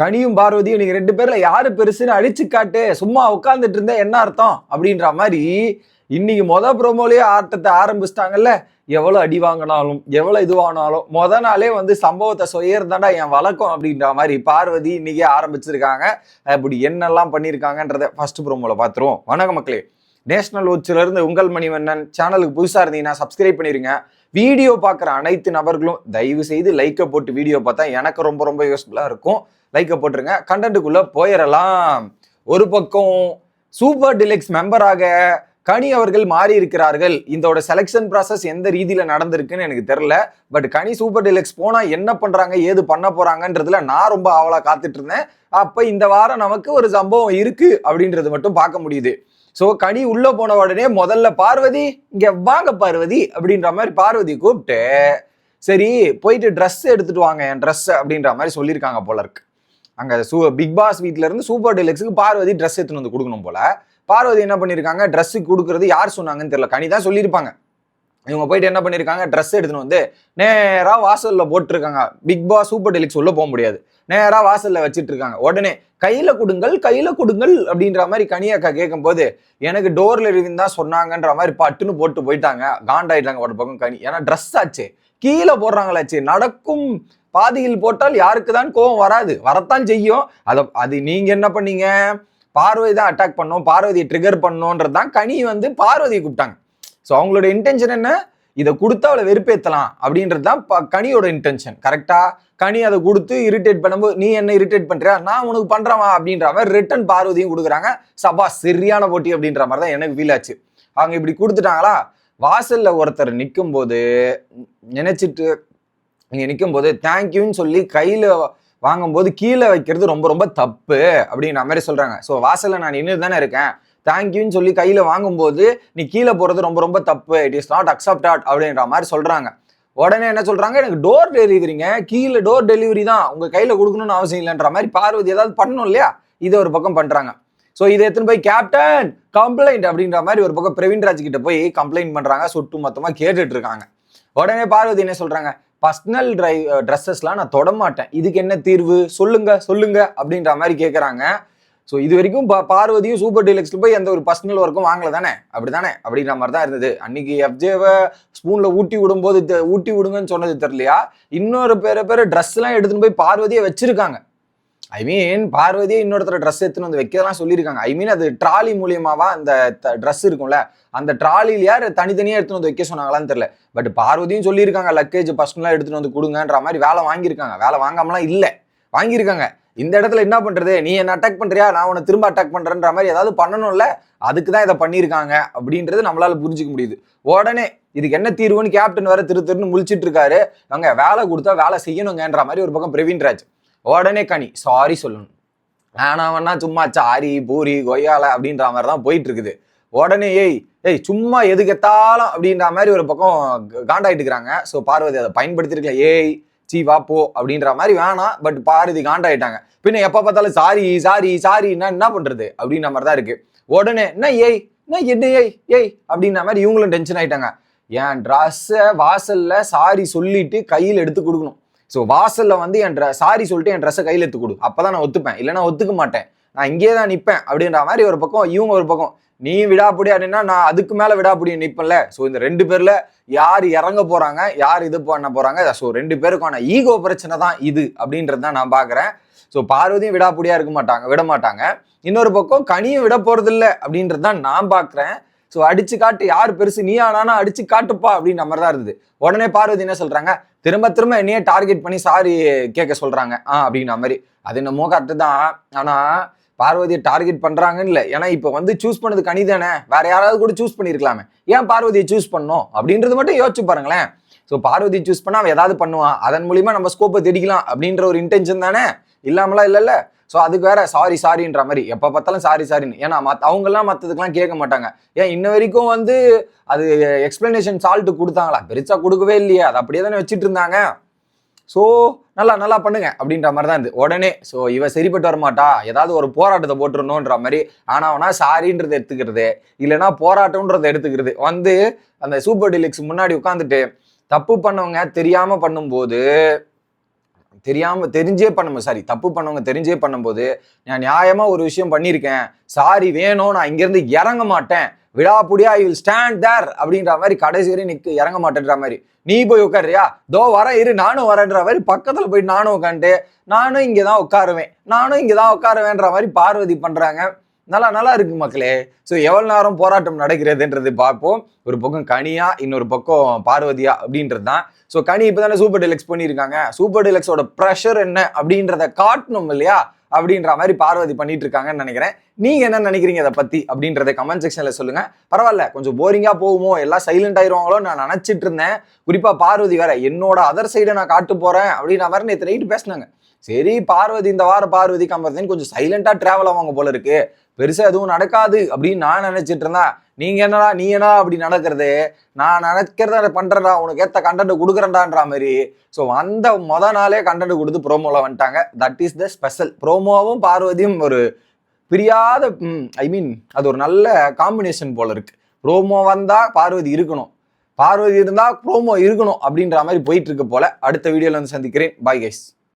கனியும் பார்வதியும் நீங்க ரெண்டு பேர்ல யாரு பெருசுன்னு அழிச்சு காட்டு சும்மா உட்காந்துட்டு இருந்தா என்ன அர்த்தம்? அப்படின்ற மாதிரி இன்னைக்கு மொத ப்ரோமோலயே ஆட்டத்தை ஆரம்பிச்சிட்டாங்கல்ல? எவ்வளவு அடி வாங்கினாலும் எவ்வளவு இதுவானாலும் மொத நாளே வந்து சம்பவத்தை செய்யறதாண்டா என் வழக்கம் அப்படின்ற மாதிரி பார்வதி இன்னைக்கே ஆரம்பிச்சிருக்காங்க. அப்படி என்னெல்லாம் பண்ணியிருக்காங்கன்றத ஃபர்ஸ்ட் ப்ரோமோல பார்த்துருவோம் வணக்கம் மக்களே. நேஷனல் வாட்ச்ல உங்கள் மணிவண்ணன் சேனலுக்கு புதுசாக இருந்தீங்கன்னா சப்ஸ்கிரைப் பண்ணிருங்க. வீடியோ பார்க்குற அனைத்து நபர்களும் தயவு செய்து லைக்கை போட்டு வீடியோ பார்த்தா எனக்கு ரொம்ப ரொம்ப யூஸ்ஃபுல்லாக இருக்கும். லைக்கை போட்டுருங்க. கண்டென்ட்டுக்குள்ளே போயிடலாம் ஒரு பக்கம் சூப்பர் டிலெக்ஸ் மெம்பராக கனி அவர்கள் மாறி இருக்கிறார்கள். இதோட செலெக்ஷன் ப்ராசஸ் எந்த ரீதியில் நடந்திருக்குன்னு எனக்கு தெரில பட் கனி சூப்பர் டிலெக்ஸ் போனால் என்ன பண்ணுறாங்க ஏது பண்ண போகிறாங்கன்றதுல நான் ரொம்ப ஆவலாக காத்துட்டு இருந்தேன். இந்த வாரம் நமக்கு ஒரு சம்பவம் இருக்குது அப்படின்றது மட்டும் பார்க்க முடியுது. ஸோ கனி உள்ள போன உடனே முதல்ல பார்வதி இங்க வாங்க பார்வதி அப்படின்ற மாதிரி பார்வதி கூப்பிட்டு சரி போயிட்டு ட்ரெஸ் எடுத்துட்டு வாங்க என் ட்ரெஸ் அப்படின்ற மாதிரி சொல்லியிருக்காங்க போல இருக்கு. அங்கே சூ பிக் பாஸ் வீட்ல இருந்து சூப்பர் டெலக்ஸுக்கு பார்வதி ட்ரெஸ் எடுத்துன்னு வந்து கொடுக்கணும் போல. பார்வதி என்ன பண்ணியிருக்காங்க ட்ரெஸ் கொடுக்கறது யார் சொன்னாங்கன்னு தெரியல. கனி தான் சொல்லியிருப்பாங்க. இவங்க போயிட்டு என்ன பண்ணியிருக்காங்க ட்ரெஸ் எடுத்துன்னு வந்து நேராக வாசலில் போட்டிருக்காங்க. பிக் பாஸ் சூப்பர் டெலிக்ஸ் உள்ளே போக முடியாது. நேராக வாசலில் வச்சுட்டு இருக்காங்க உடனே கையில கொடுங்கள் கையில கொடுங்கள் அப்படின்ற மாதிரி கனியாக்கா கேட்கும் போது எனக்கு டோர்ல இருந்து தான் சொன்னாங்கன்ற மாதிரி பட்டுன்னு போட்டு போயிட்டாங்க. காண்டாயிட்டாங்க ஒரு பக்கம் கனி. ஏன்னா ட்ரெஸ் ஆச்சு. கீழே போடுறாங்களாச்சு. நடக்கும் பாதியில் போட்டால் யாருக்கு தான் கோவம் வராது. வரத்தான் செய்யும். அதை அது நீங்க என்ன பண்ணீங்க? பார்வதி தான் அட்டாக் பண்ணோம். பார்வதியை ட்ரிகர் பண்ணோன்றது தான் கனி வந்து பார்வதியை கூப்பிட்டாங்க. ஸோ அவங்களோட இன்டென்ஷன் என்ன? இதை கொடுத்து அவளை வெறுப்பேற்றலாம் அப்படின்றது தான் ப- கனியோட இன்டென்ஷன் கரெக்டாக கனி அதை கொடுத்து இரிட்டேட் பண்ணும்போது நீ என்ன இரிட்டேட் பண்ணுறியா நான் உனக்கு பண்ணுறவா அப்படின்ற மாதிரி ரிட்டன் பார்வதியும் கொடுக்குறாங்க. சபா சரியான போட்டி அப்படின்ற மாதிரி தான் எனக்கு ஃபீல் ஆச்சு. அவங்க இப்படி கொடுத்துட்டாங்களா? வாசலில் ஒருத்தர் நிற்கும் போது நினச்சிட்டு இங்க நிற்கும் போது தேங்க்யூன்னு சொல்லி கையில் வாங்கும்போது கீழே வைக்கிறது ரொம்ப ரொம்ப தப்பு அப்படின்ற மாதிரி சொல்கிறாங்க ஸோ வாசலில் நான் நின்று தானே இருக்கேன். தேங்க்யூன்னு சொல்லி கையில் வாங்கும்போது நீ கீழே போகிறது ரொம்ப ரொம்ப தப்பு. இட் இஸ் நாட் அக்செப்டட் அப்படின்ற மாதிரி சொல்கிறாங்க உடனே என்ன சொல்கிறாங்க எனக்கு டோர் டெலிவரிங்க கீழே டோர் டெலிவரி தான். உங்கள் கையில் கொடுக்கணும்னு அவசியம் இல்லைன்ற மாதிரி பார்வதி ஏதாவது பண்ணணும் இல்லையா? இதை ஒரு பக்கம் பண்ணுறாங்க ஸோ இதை எடுத்துன்னு போய் கேப்டன் கம்ப்ளைண்ட் அப்படின்ற மாதிரி ஒரு பக்கம் பிரவீன்ராஜ் கிட்ட போய் கம்ப்ளைண்ட் பண்ணுறாங்க சொட்டு மொத்தமாக கேட்டுட்டு இருக்காங்க. உடனே பார்வதி என்ன சொல்கிறாங்க பர்சனல் ட்ரைவ் ட்ரெஸ்ஸஸ்லாம் நான் தொட மாட்டேன் இதுக்கு என்ன தீர்வு? சொல்லுங்க சொல்லுங்க. அப்படின்ற மாதிரி கேட்குறாங்க ஸோ இது வரைக்கும் பா- பார்வதியும் சூப்பர் டீலக்ஸில் போய் எந்த ஒரு பர்சனல் ஒர்க்கும் வாங்கல தானே அப்படி தானே அப்படின்ற மாதிரி தான் இருந்தது அன்னைக்கு எஃப்ஜேவை ஸ்பூனில் ஊட்டி விடும்போது ஊட்டி விடுங்கன்னு சொன்னது தெரியலையா? இன்னொரு பேர பேர் ட்ரெஸ்லாம் எடுத்துன்னு போய் பார்வதியை வச்சிருக்காங்க. ஐ மீன் பார்வதியை இன்னொருத்தர ட்ரெஸ் எடுத்துன்னு வந்து வைக்கலாம் சொல்லியிருக்காங்க. ஐ மீன் அது ட்ராலி மூலியமாவா அந்த ட்ரெஸ் இருக்கும்ல? அந்த ட்ராலியில் யார் தனித்தனியாக எடுத்துன்னு வந்து வைக்க சொன்னாங்களான்னு தெரியல. பட் பார்வதியும் சொல்லியிருக்காங்க லக்கேஜ் பர்சனலாக எடுத்துன்னு வந்து கொடுங்கன்ற மாதிரி வேலை வாங்கியிருக்காங்க. வேலை வாங்காமலாம் இல்லை. வாங்கியிருக்காங்க. இந்த இடத்துல என்ன பண்றது? நீ என்ன அட்டாக் பண்றியா? நான் உன்னை திரும்ப அட்டாக் பண்றேன்ற மாதிரி ஏதாவது பண்ணணும்ல? அதுக்கு தான் இதை பண்ணியிருக்காங்க அப்படின்றது நம்மளால புரிஞ்சுக்க முடியுது. உடனே இதுக்கு என்ன தீர்வுன்னு கேப்டன் வேற திரு திருன்னு முழிச்சிட்டு இருக்காரு அங்க வேலை கொடுத்தா வேலை செய்யணுங்கன்ற மாதிரி ஒரு பக்கம் பிரவீன்ராஜ் உடனே கனி சாரி சொல்லணும். ஆனாவன்னா சும்மா சாரி பூரி கொய்யால அப்படின்ற மாதிரி தான் போயிட்டு இருக்குது உடனே ஏய் ஏய் சும்மா எதுக்கெத்தாலும் அப்படின்ற மாதிரி ஒரு பக்கம் க- காண்டாயிட்டு இருக்கிறாங்க ஸோ பார்வதி அதை பயன்படுத்திருக்கல. ஏய் சீ வா போ அப்படின்ற மாதிரி வேணாம். பட் பார்வதி காண்டாயிட்டாங்க பின்ன எப்போ பார்த்தாலும் சாரி சாரி சாரின்னா என்ன என்ன அப்படின்ற மாதிரி தான் இருக்குது உடனே என்ன ஏய் என்ன என்ன ஏய் ஏய்? அப்படின்ற மாதிரி இவங்களும் டென்ஷன் ஆயிட்டாங்க. என் ட்ரெஸ்ஸை வாசலில் சாரி சொல்லிட்டு கையில் எடுத்து கொடுக்கணும். ஸோ வாசலில் வந்து என் ட்ரெஸ் சாரி சொல்லிட்டு என் ட்ரெஸ்ஸை கையில் எடுத்து கொடு. அப்போ தான் நான் ஒத்துப்பேன். இல்லைனா ஒத்துக்க மாட்டேன். நான் இங்கேயே தான் நிற்பேன் அப்படின்ற மாதிரி ஒரு பக்கம் இவங்க ஒரு பக்கம். நீ விடாப்புடி அப்படின்னா நான் அதுக்கு மேலே விடாப்புடி நிற்பேன்ல ஸோ இந்த ரெண்டு பேரில் யார் இறங்க போகிறாங்க யார் இது பண்ண போகிறாங்க ஸோ ரெண்டு பேருக்கான ஈகோ பிரச்சனை தான் இது அப்படின்றது தான் நான் பார்க்குறேன் ஸோ பார்வதியும் விடாப்படியாக இருக்க மாட்டாங்க விட மாட்டாங்க. இன்னொரு பக்கம் கனியும் விட போகிறதில்ல அப்படின்றது தான் நான் பார்க்குறேன் ஸோ அடிச்சு காட்டு யார் பெருசு நீ ஆனானா அடிச்சு காட்டுப்பா அப்படின்ற மாதிரி தான் இருந்தது. உடனே பார்வதி என்ன சொல்றாங்க? திரும்ப திரும்ப என்னையே டார்கெட் பண்ணி சாரி கேட்க சொல்றாங்க. ஆ அப்படின்ற மாதிரி. அது என்னமோ கரெக்டு தான். ஆனால் பார்வதியை டார்கெட் பண்றாங்கன்னு இல்லை. ஏன்னா இப்போ வந்து சூஸ் பண்ணது கனி தானே வேற யாராவது கூட சூஸ் பண்ணியிருக்கலாமே ஏன் பார்வதியை சூஸ் பண்ணோம் அப்படின்றது மட்டும் யோசிச்சு பாருங்களேன். ஸோ பார்வதி சூஸ் பண்ணால் அவன் ஏதாவது பண்ணுவான். அதன் மூலிமா நம்ம ஸ்கோப்பை தெடிக்கலாம் அப்படின்ற ஒரு இன்டென்ஷன் தானே? இல்லாமலாம் இல்லைல்ல. ஸோ அதுக்கு வேற சாரி சாரின்ற மாதிரி. எப்போ பார்த்தாலும் சாரி சாரின்னு ஏன்னா மத் அவங்கெல்லாம் மற்றதுக்கெலாம் கேட்க மாட்டாங்க. ஏன் இன்ன வரைக்கும் வந்து அது எக்ஸ்பிளனேஷன் சால்ட்டு கொடுத்தாங்களா? பெருசாக கொடுக்கவே இல்லையா. அது அப்படியே தானே வச்சுட்டு இருந்தாங்க. ஸோ நல்லா நல்லா பண்ணுங்க அப்படின்ற மாதிரி தான் இருந்து உடனே ஸோ இவ சரிப்பட்டு வரமாட்டா? ஏதாவது ஒரு போராட்டத்தை போட்டுருணுன்ற மாதிரி ஆனா அவனா சாரின்றதை எடுத்துக்கிறது இல்லைன்னா போராட்டம்ன்றதை எடுத்துக்கிறது. வந்து அந்த சூப்பர் டீலக்ஸ் முன்னாடி உட்காந்துட்டு தப்பு பண்ணவங்க தெரியாம பண்ணும்போது தெரியாம தெரிஞ்சே பண்ணும் சாரி தப்பு பண்ணவங்க தெரிஞ்சே பண்ணும்போது நான் நியாயமா ஒரு விஷயம் பண்ணியிருக்கேன். சாரி வேணும் நான் இங்கிருந்து இறங்க மாட்டேன். விடாப்புடியா ஐ வில் ஸ்டாண்ட் தேர் அப்படின்ற மாதிரி கடைசி வரையும் நிக்க இறங்க மாட்டேன்ற மாதிரி. நீ போய் உட்காருறியா? தோ வர இரு நானும் வரேன்ற மாதிரி பக்கத்தில் போய் நானும் உட்காந்துட்டு நானும் இங்கே தான் உட்காருவேன் நானும் இங்கே தான் உட்காருவேன்ற மாதிரி பார்வதி பண்ணுறாங்க நல்லா நல்லா இருக்கு மக்களே. ஸோ எவ்வளோ நேரம் போராட்டம் நடக்கிறதுன்றது பார்ப்போம். ஒரு பக்கம் கனியா இன்னொரு பக்கம் பார்வதியா அப்படின்றது தான் ஸோ கனி இப்போ தானே சூப்பர் டிலக்ஸ் பண்ணியிருக்காங்க சூப்பர் டிலக்ஸோட ப்ரெஷர் என்ன அப்படின்றத காட்டணும் இல்லையா? அப்படின்ற மாதிரி பார்வதி பண்ணிட்டு இருக்காங்கன்னு நினைக்கிறேன். நீங்க என்ன நினைக்கிறீங்க இதை பத்தி அப்படின்றத கமெண்ட் செக்ஷன்ல சொல்லுங்க. பரவாயில்ல கொஞ்சம் போரிங்கா போகுமோ எல்லாம் சைலண்ட் ஆயிருவாங்களோ நான் நினைச்சிட்டு இருந்தேன். குறிப்பா பார்வதி வேற என்னோட அதர் சைடை நான் காட்டு போறேன் அப்படின்ற மாதிரி நேற்று நைட்டு பேசினாங்க. சரி பார்வதி இந்த வாரம் பார்வதி கம்பர்தன் கொஞ்சம் சைலண்டா டிராவல் ஆவாங்க போல இருக்கு. பெருசா எதுவும் நடக்காது அப்படின்னு நான் நினைச்சிட்டு இருந்தேன். நீங்க என்னடா நீ என்னடா அப்படி நடக்கிறது? நான் நினைக்கிறத பண்றேன்டா உனக்கு ஏத்த கண்டென்ட் கொடுக்குறேன்டான்ற மாதிரி. ஸோ அந்த மொத நாளே கண்டென்ட் கொடுத்து ப்ரோமோவில் வந்துட்டாங்க. தட் இஸ் த ஸ்பெஷல் ப்ரோமோவும் பார்வதியும் ஒரு பிரியாத ஐ மீன் அது ஒரு நல்ல காம்பினேஷன் போல இருக்கு. ப்ரோமோ வந்தா பார்வதி இருக்கணும். பார்வதி இருந்தால் ப்ரோமோ இருக்கணும் அப்படின்ற மாதிரி போயிட்டு இருக்கு போல. அடுத்த வீடியோல வந்து சந்திக்கிறேன். Bye guys